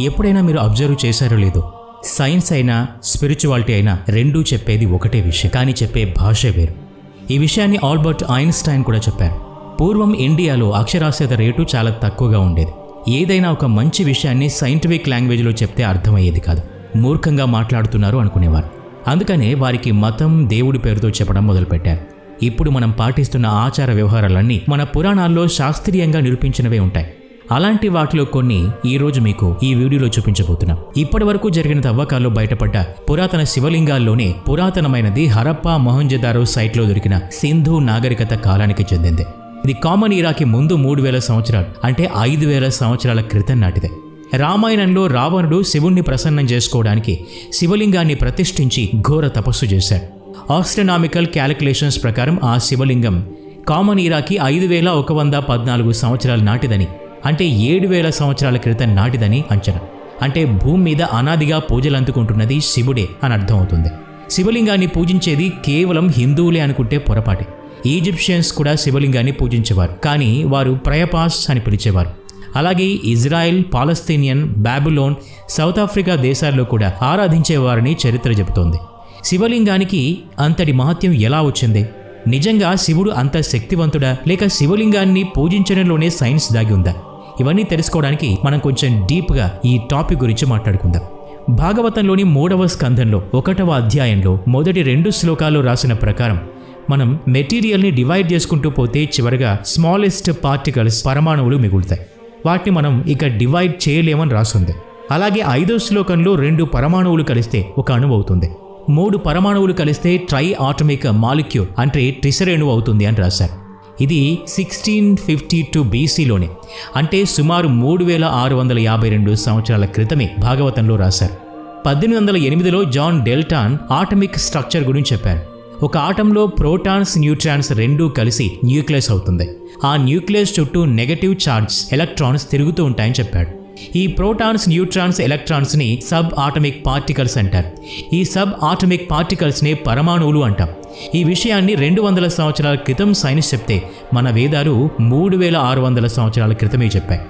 ఎప్పుడైనా మీరు అబ్జర్వ్ చేశారో లేదో సైన్స్ అయినా స్పిరిచువాలిటీ అయినా రెండూ చెప్పేది ఒకటే విషయం. కానీ చెప్పే భాష వేరు. ఈ విషయాన్ని ఆల్బర్ట్ ఐన్స్టైన్ కూడా చెప్పారు. పూర్వం ఇండియాలో అక్షరాస్యత రేటు చాలా తక్కువగా ఉండేది. ఏదైనా ఒక మంచి విషయాన్ని సైంటిఫిక్ లాంగ్వేజ్లో చెప్తే అర్థమయ్యేది కాదు. మూర్ఖంగా మాట్లాడుతున్నారు అనుకునేవారు. అందుకనే వారికి మతం దేవుడి పేరుతో చెప్పడం మొదలుపెట్టారు. ఇప్పుడు మనం పాటిస్తున్న ఆచార వ్యవహారాలన్నీ మన పురాణాల్లో శాస్త్రీయంగా నిరూపించినవే ఉంటాయి. అలాంటి వాటిలో కొన్ని ఈ రోజు మీకు ఈ వీడియోలో చూపించబోతున్నాం. ఇప్పటి వరకు జరిగిన తవ్వకాల్లో బయటపడ్డ పురాతన శివలింగాల్లోనే పురాతనమైనది హరప్పా మొహంజదారో సైట్లో దొరికిన సింధు నాగరికత కాలానికి చెందింది. ఇది కామన్ ఇరాకి ముందు మూడు వేల సంవత్సరాలు అంటే ఐదు వేల సంవత్సరాల క్రితం నాటిదే. రామాయణంలో రావణుడు శివుణ్ణి ప్రసన్నం చేసుకోవడానికి శివలింగాన్ని ప్రతిష్ఠించి ఘోర తపస్సు చేశాడు. ఆస్ట్రనామికల్ క్యాలిక్యులేషన్స్ ప్రకారం ఆ శివలింగం కామన్ ఇరాకి ఐదు వేల ఒక వంద పద్నాలుగు సంవత్సరాల నాటిదని అంటే ఏడు వేల సంవత్సరాల క్రితం నాటిదని అంచనా. అంటే భూమి మీద అనాదిగా పూజలు అందుకుంటున్నది శివుడే అని అర్థమవుతుంది. శివలింగాన్ని పూజించేది కేవలం హిందువులే అనుకుంటే పొరపాటే. ఈజిప్షియన్స్ కూడా శివలింగాన్ని పూజించేవారు. కానీ వారు ప్రయపాస్ అని పిలిచేవారు. అలాగే Israel Palestinian Babylon South Africa దేశాల్లో కూడా ఆరాధించేవారని చరిత్ర చెబుతోంది. శివలింగానికి అంతటి మహత్యం ఎలా వచ్చింది? నిజంగా శివుడు అంత శక్తివంతుడా? లేక శివలింగాన్ని పూజించడంలోనే సైన్స్ దాగి ఉందా? ఇవన్నీ తెలుసుకోవడానికి మనం కొంచెం డీప్గా ఈ టాపిక్ గురించి మాట్లాడుకుందాం. భాగవతంలోని మూడవ స్కంధంలో ఒకటవ అధ్యాయంలో మొదటి రెండు శ్లోకాలు రాసిన ప్రకారం మనం మెటీరియల్ని డివైడ్ చేసుకుంటూ పోతే చివరగా స్మాలెస్ట్ పార్టికల్స్ పరమాణువులు మిగులుతాయి. వాటిని మనం ఇక డివైడ్ చేయలేమని రాసుంది. అలాగే ఐదో శ్లోకంలో రెండు పరమాణువులు కలిస్తే ఒక అణువు అవుతుంది. మూడు పరమాణువులు కలిస్తే ట్రై ఆటమిక్ మాలిక్యూల్ అంటే ట్రిసరేణువు అవుతుంది అని రాశారు. ఇది సిక్స్టీన్ ఫిఫ్టీ టూ బీసీలోనే అంటే సుమారు మూడు వేల ఆరు వందల యాభై రెండు సంవత్సరాల క్రితమే భాగవతంలో రాశారు. పద్దెనిమిది వందల ఎనిమిదిలో జాన్ డెల్టాన్ ఆటమిక్ స్ట్రక్చర్ గురించి చెప్పారు. ఒక ఆటంలో ప్రోటాన్స్ న్యూట్రాన్స్ రెండూ కలిసి న్యూక్లియస్ అవుతుంది. ఆ న్యూక్లియస్ చుట్టూ నెగటివ్ చార్జ్ ఎలక్ట్రాన్స్ తిరుగుతూ ఉంటాయని చెప్పాడు. ఈ ప్రోటాన్స్ న్యూట్రాన్స్ ఎలక్ట్రాన్స్ని సబ్ ఆటమిక్ పార్టికల్స్ అంటారు. ఈ సబ్ ఆటమిక్ పార్టికల్స్ని పరమాణువులు అంటాం. ఈ విషయాన్ని రెండు వందల సంవత్సరాల క్రితం సైన్స్ చెప్తే మన వేదాలు మూడు వేల ఆరు వందల సంవత్సరాల క్రితమే చెప్పాయి.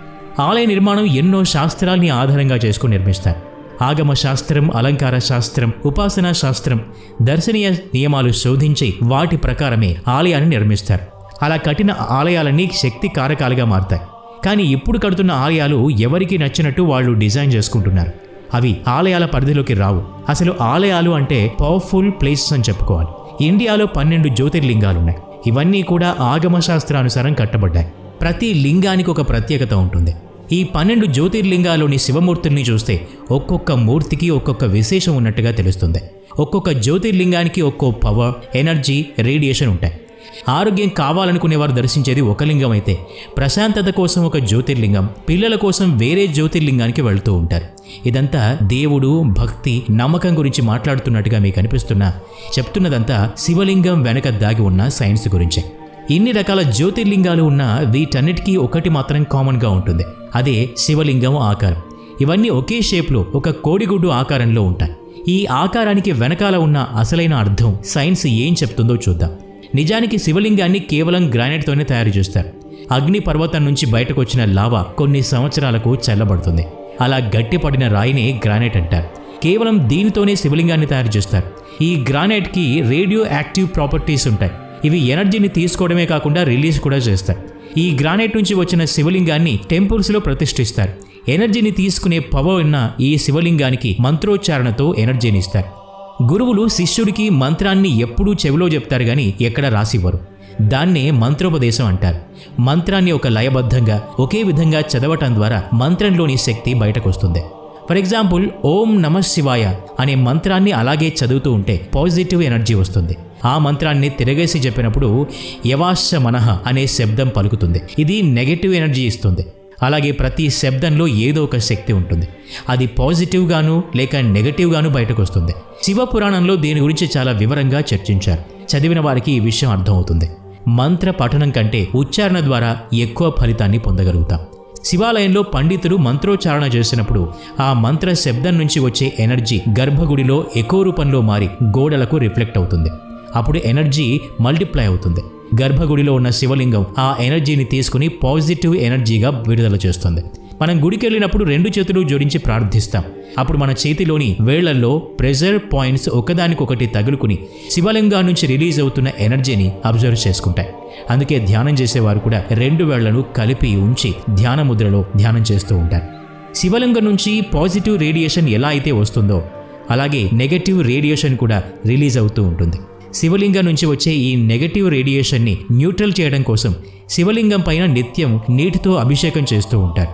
ఆలయ నిర్మాణం ఎన్నో శాస్త్రాల్ని ఆధారంగా చేసుకుని నిర్మిస్తారు. ఆగమ శాస్త్రం అలంకార శాస్త్రం ఉపాసనా శాస్త్రం దర్శనీయ నియమాలు శోధించి వాటి ప్రకారమే ఆలయాన్ని నిర్మిస్తారు. అలా కట్టిన ఆలయాలన్నీ శక్తి కారకాలుగా మారతాయి. కానీ ఇప్పుడు కడుతున్న ఆలయాలు ఎవరికి నచ్చినట్టు వాళ్ళు డిజైన్ చేసుకుంటున్నారు. అవి ఆలయాల పరిధిలోకి రావు. అసలు ఆలయాలు అంటే పవర్ఫుల్ ప్లేసెస్ అని చెప్పుకోవాలి. ఇండియాలో పన్నెండు జ్యోతిర్లింగాలున్నాయి. ఇవన్నీ కూడా ఆగమ శాస్త్రానుసారం కట్టబడ్డాయి. ప్రతి లింగానికి ఒక ప్రత్యేకత ఉంటుంది. ఈ పన్నెండు జ్యోతిర్లింగాలోని శివమూర్తుల్ని చూస్తే ఒక్కొక్క మూర్తికి ఒక్కొక్క విశేషం ఉన్నట్టుగా తెలుస్తుంది. ఒక్కొక్క జ్యోతిర్లింగానికి ఒక్కో పవర్ ఎనర్జీ రేడియేషన్ ఉంటాయి. ఆరోగ్యం కావాలనుకునేవారు దర్శించేది ఒక లింగం అయితే. ప్రశాంతత కోసం ఒక జ్యోతిర్లింగం పిల్లల కోసం వేరే జ్యోతిర్లింగానికి వెళ్తూ ఉంటారు. ఇదంతా దేవుడు భక్తి నమ్మకం గురించి మాట్లాడుతున్నట్టుగా మీకు అనిపిస్తున్నా. చెప్తున్నదంతా శివలింగం వెనక దాగి ఉన్న సైన్స్ గురించే. ఇన్ని రకాల జ్యోతిర్లింగాలు ఉన్న వీటన్నిటికీ ఒకటి మాత్రం కామన్గా ఉంటుంది. అదే శివలింగం ఆకారం. ఇవన్నీ ఒకే షేప్లో ఒక కోడిగుడ్డు ఆకారంలో ఉంటాయి. ఈ ఆకారానికి వెనకాల ఉన్న అసలైన అర్థం సైన్స్ ఏం చెప్తుందో చూద్దాం. నిజానికి శివలింగాన్ని కేవలం గ్రానైట్తోనే తయారు చేస్తారు. అగ్ని పర్వతం నుంచి బయటకు వచ్చిన లావా కొన్ని సంవత్సరాలకు చల్లబడుతుంది. అలా గట్టిపడిన రాయిని గ్రానైట్ అంటారు. కేవలం దీనితోనే శివలింగాన్ని తయారు చేస్తారు. ఈ గ్రానైట్కి రేడియో యాక్టివ్ ప్రాపర్టీస్ ఉంటాయి. ఇవి ఎనర్జీని తీసుకోవడమే కాకుండా రిలీజ్ కూడా చేస్తారు. ఈ గ్రానైట్ నుంచి వచ్చిన శివలింగాన్ని టెంపుల్స్లో ప్రతిష్ఠిస్తారు. ఎనర్జీని తీసుకునే పవర్ ఉన్న ఈ శివలింగానికి మంత్రోచ్చారణతో ఎనర్జీని ఇస్తారు. గురువులు శిష్యుడికి మంత్రాన్ని ఎప్పుడూ చెవిలో చెప్తారు కానీ ఎక్కడ రాసివ్వరు. దాన్నే మంత్రోపదేశం అంటారు. మంత్రాన్ని ఒక లయబద్ధంగా ఒకే విధంగా చదవటం ద్వారా మంత్రంలోని శక్తి బయటకు వస్తుంది ఫర్ ఎగ్జాంపుల్ ఓం నమ శివాయ అనే మంత్రాన్ని అలాగే చదువుతూ ఉంటే పాజిటివ్ ఎనర్జీ వస్తుంది. ఆ మంత్రాన్ని తిరగేసి చెప్పినప్పుడు యవాశ మనహ అనే శబ్దం పలుకుతుంది. ఇది నెగటివ్ ఎనర్జీ ఇస్తుంది. అలాగే ప్రతి శబ్దంలో ఏదో ఒక శక్తి ఉంటుంది. అది పాజిటివ్గాను లేక నెగటివ్గాను బయటకు వస్తుంది శివ పురాణంలో దీని గురించి చాలా వివరంగా చర్చించారు. చదివిన వారికి ఈ విషయం అర్థమవుతుంది. మంత్ర పఠనం కంటే ఉచ్చారణ ద్వారా ఎక్కువ ఫలితాన్ని పొందగలుగుతాం. శివాలయంలో పండితులు మంత్రోచ్చారణ చేసినప్పుడు ఆ మంత్ర శబ్దం నుంచి వచ్చే ఎనర్జీ గర్భగుడిలో ఎకో రూపంలో మారి గోడలకు రిఫ్లెక్ట్ అవుతుంది. అప్పుడు ఎనర్జీ మల్టిప్లై అవుతుంది. గర్భగుడిలో ఉన్న శివలింగం ఆ ఎనర్జీని తీసుకుని పాజిటివ్ ఎనర్జీగా విడుదల చేస్తుంది. మనం గుడికి వెళ్ళినప్పుడు రెండు చేతులు జోడించి ప్రార్థిస్తాం. అప్పుడు మన చేతిలోని వేళ్ళల్లో ప్రెజర్ పాయింట్స్ ఒకదానికొకటి తగులుకుని శివలింగా నుంచి రిలీజ్ అవుతున్న ఎనర్జీని అబ్జర్వ్ చేసుకుంటాయి. అందుకే ధ్యానం చేసేవారు కూడా రెండు వేళ్ళను కలిపి ఉంచి ధ్యాన ముద్రలో ధ్యానం చేస్తూ ఉంటారు. శివలింగం నుంచి పాజిటివ్ రేడియేషన్ ఎలా అయితే వస్తుందో అలాగే నెగటివ్ రేడియేషన్ కూడా రిలీజ్ అవుతూ ఉంటుంది. శివలింగం నుంచి వచ్చే ఈ నెగటివ్ రేడియేషన్ని న్యూట్రల్ చేయడం కోసం శివలింగం పైన నిత్యం నీటితో అభిషేకం చేస్తూ ఉంటారు.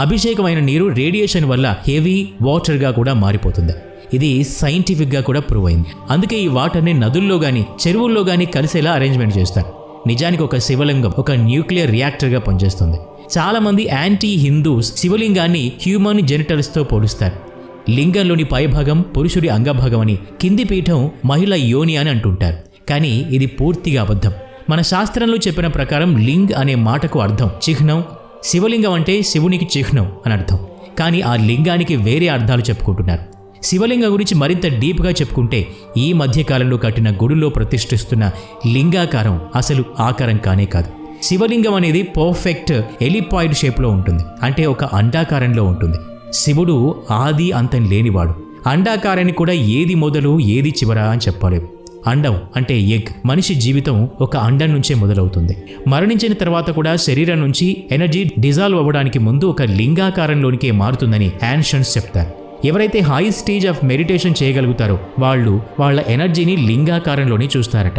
అభిషేకమైన నీరు రేడియేషన్ వల్ల హెవీ వాటర్గా కూడా మారిపోతుంది. ఇది సైంటిఫిక్గా కూడా ప్రూవ్ అయింది. అందుకే ఈ వాటర్ని నదుల్లో కానీ చెరువుల్లో కానీ కలిసేలా అరేంజ్మెంట్ చేస్తారు. నిజానికి ఒక శివలింగం ఒక న్యూక్లియర్ రియాక్టర్గా పనిచేస్తుంది. చాలామంది యాంటీ హిందూస్ శివలింగాన్ని హ్యూమన్ జెనిటల్స్తో పోలుస్తారు. లింగంలోని పైభాగం పురుషుడి అంగభాగం అని కింది పీఠం మహిళ యోని అని అంటుంటారు. కానీ ఇది పూర్తిగా అబద్ధం. మన శాస్త్రంలో చెప్పిన ప్రకారం లింగ్ అనే మాటకు అర్థం చిహ్నం. శివలింగం అంటే శివునికి చిహ్నం అని అర్థం. కానీ ఆ లింగానికి వేరే అర్థాలు చెప్పుకుంటున్నారు. శివలింగం గురించి మరింత డీప్గా చెప్పుకుంటే ఈ మధ్యకాలంలో కట్టిన గుడిలో ప్రతిష్ఠిస్తున్న లింగాకారం అసలు ఆకారం కానే కాదు. శివలింగం అనేది పర్ఫెక్ట్ ఎలిపాయిడ్ షేప్లో ఉంటుంది. అంటే ఒక అండాకారంలో ఉంటుంది. శివుడు ఆది అంతం లేనివాడు. అండాకారాన్ని కూడా ఏది మొదలు ఏది చివర అని చెప్పలేవు అండం అంటే ఎగ్. మనిషి జీవితం ఒక అండం నుంచే మొదలవుతుంది. మరణించిన తర్వాత కూడా శరీరం నుంచి ఎనర్జీ డిజాల్వ్ అవ్వడానికి ముందు ఒక లింగాకారంలోనికే మారుతుందని యాన్షన్స్ చెప్తారు. ఎవరైతే హై స్టేజ్ ఆఫ్ మెడిటేషన్ చేయగలుగుతారో వాళ్ళు వాళ్ళ ఎనర్జీని లింగాకారంలోనే చూస్తారట.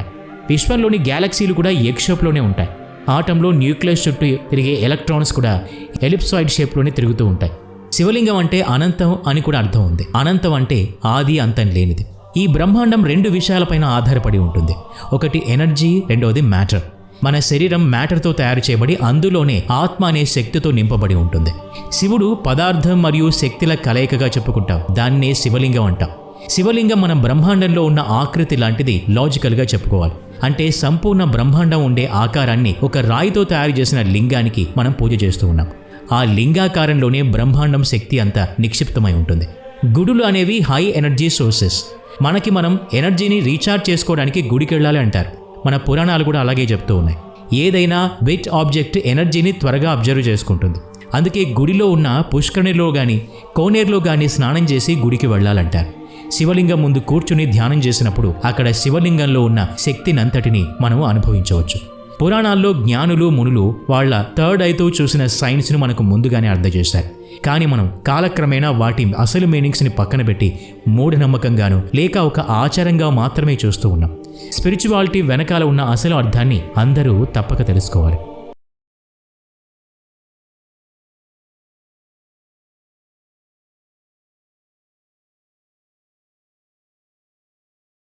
విశ్వంలోని గ్యాలక్సీలు కూడా ఎగ్ షేప్లోనే ఉంటాయి. ఆటంలో న్యూక్లియస్ చుట్టూ తిరిగే ఎలక్ట్రాన్స్ కూడా ఎలిప్సాయిడ్ షేప్లోనే తిరుగుతూ ఉంటాయి. శివలింగం అంటే అనంతం అని కూడా అర్థం ఉంది. అనంతం అంటే ఆది అంతం లేనిది. ఈ బ్రహ్మాండం రెండు విషయాలపైన ఆధారపడి ఉంటుంది. ఒకటి ఎనర్జీ రెండవది మ్యాటర్. మన శరీరం మ్యాటర్తో తయారు చేయబడి అందులోనే ఆత్మ అనే శక్తితో నింపబడి ఉంటుంది. శివుడు పదార్థం మరియు శక్తిల కలయికగా చెప్పుకుంటాం. దాన్నే శివలింగం అంటాం. శివలింగం మన బ్రహ్మాండంలో ఉన్న ఆకృతి లాంటిది లాజికల్గా చెప్పుకోవాలి. అంటే సంపూర్ణ బ్రహ్మాండం ఉండే ఆకారాన్ని ఒక రాయితో తయారు చేసిన లింగానికి మనం పూజ చేస్తూ ఉన్నాం. ఆ లింగాకారంలోనే బ్రహ్మాండం శక్తి అంతా నిక్షిప్తమై ఉంటుంది. గుడులు అనేవి హై ఎనర్జీ సోర్సెస్ మనకి మనం ఎనర్జీని రీఛార్జ్ చేసుకోవడానికి గుడికి వెళ్ళాలి అంటారు. మన పురాణాలు కూడా అలాగే చెప్తూ ఉన్నాయి. ఏదైనా వెట్ ఆబ్జెక్ట్ ఎనర్జీని త్వరగా అబ్జర్వ్ చేసుకుంటుంది. అందుకే గుడిలో ఉన్న పుష్కరిణిలో కానీ కోనేరులో కానీ స్నానం చేసి గుడికి వెళ్ళాలంటారు. శివలింగం ముందు కూర్చుని ధ్యానం చేసినప్పుడు అక్కడ శివలింగంలో ఉన్న శక్తినంతటిని మనం అనుభవించవచ్చు. పురాణాల్లో జ్ఞానులు మునులు వాళ్ళ థర్డ్ ఐతో చూసిన సైన్స్ను మనకు ముందుగానే అర్థం చేశారు. కానీ మనం కాలక్రమేణా వాటి అసలు మీనింగ్స్ని పక్కన పెట్టి మూఢనమ్మకంగాను లేక ఒక ఆచారంగా మాత్రమే చూస్తూ ఉన్నాం. స్పిరిచువాలిటీ వెనకాల ఉన్న అసలు అర్థాన్ని అందరూ తప్పక తెలుసుకోవాలి.